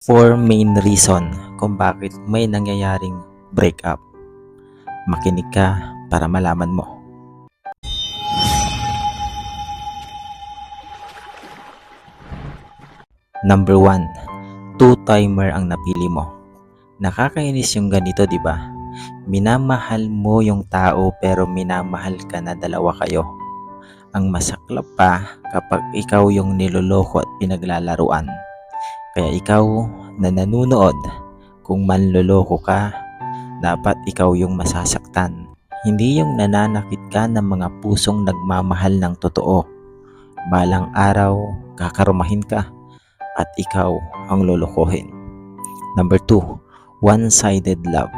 Four main reason kung bakit may nangyayaring breakup. Makinig ka para malaman mo. Number 1. Two-timer ang napili mo. Nakakainis yung ganito, di ba? Minamahal mo yung tao pero minamahal ka na dalawa kayo. Ang masaklap pa kapag ikaw yung niloloko at pinaglalaruan. Kaya ikaw na nanunood, kung manloloko ka, dapat ikaw yung masasaktan. Hindi yung nananakit ka ng mga pusong nagmamahal ng totoo. Balang araw, kakarumahin ka at ikaw ang lolokohin. Number 2, one-sided love.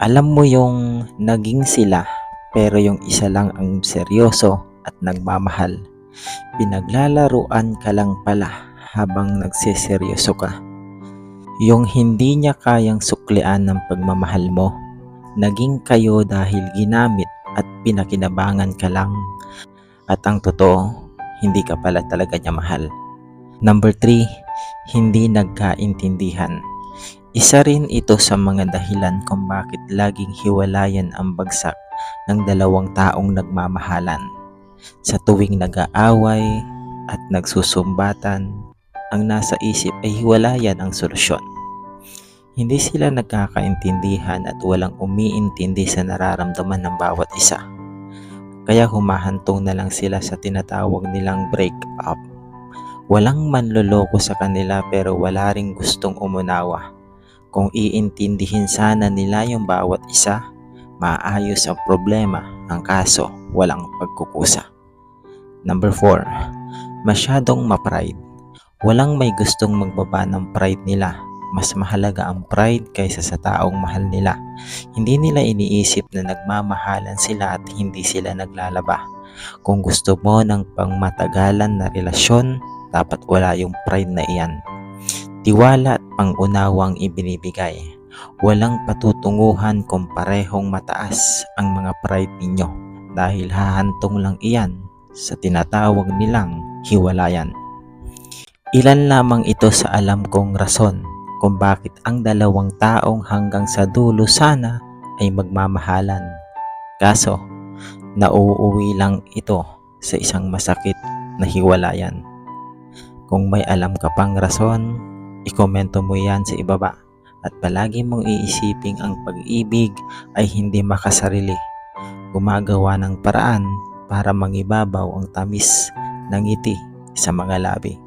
Alam mo yung naging sila pero yung isa lang ang seryoso at nagmamahal. Pinaglalaruan ka lang pala habang nagseseryoso ka. Yung hindi niya kayang suklian ng pagmamahal mo, naging kayo dahil ginamit at pinakinabangan ka lang. At ang totoo, hindi ka pala talaga niya mahal. Number 3, hindi nagkaintindihan. Isa rin ito sa mga dahilan kung bakit laging hiwalayan ang bagsak ng dalawang taong nagmamahalan. Sa tuwing nag-aaway at nagsusumbatan, ang nasa isip ay hiwalayan ang solusyon. Hindi sila nagkakaintindihan at walang umiintindi sa nararamdaman ng bawat isa. Kaya humahantong na lang sila sa tinatawag nilang break up. Walang manloloko sa kanila pero wala ring gustong umunawa. Kung iintindihin sana nila yung bawat isa, maayos ang problema. Ang kaso, walang pagkukusa. Number 4. Masyadong ma-pride. Walang may gustong magbaba ng pride nila. Mas mahalaga ang pride kaysa sa taong mahal nila. Hindi nila iniisip na nagmamahalan sila at hindi sila naglalaba. Kung gusto mo ng pangmatagalan na relasyon, dapat wala yung pride na iyan. Tiwala at pangunawa ang ibinibigay. Walang patutunguhan kung parehong mataas ang mga pride ninyo dahil hahantong lang iyan sa tinatawag nilang hiwalayan. Ilan lamang ito sa alam kong rason kung bakit ang dalawang taong hanggang sa dulo sana ay magmamahalan. Kaso, nauuwi lang ito sa isang masakit na hiwalayan. Kung may alam ka pang rason, ikomento mo yan sa ibaba at palagi mong iisiping ang pag-ibig ay hindi makasarili. Gumagawa ng paraan para mangibabaw ang tamis ng ngiti sa mga labi.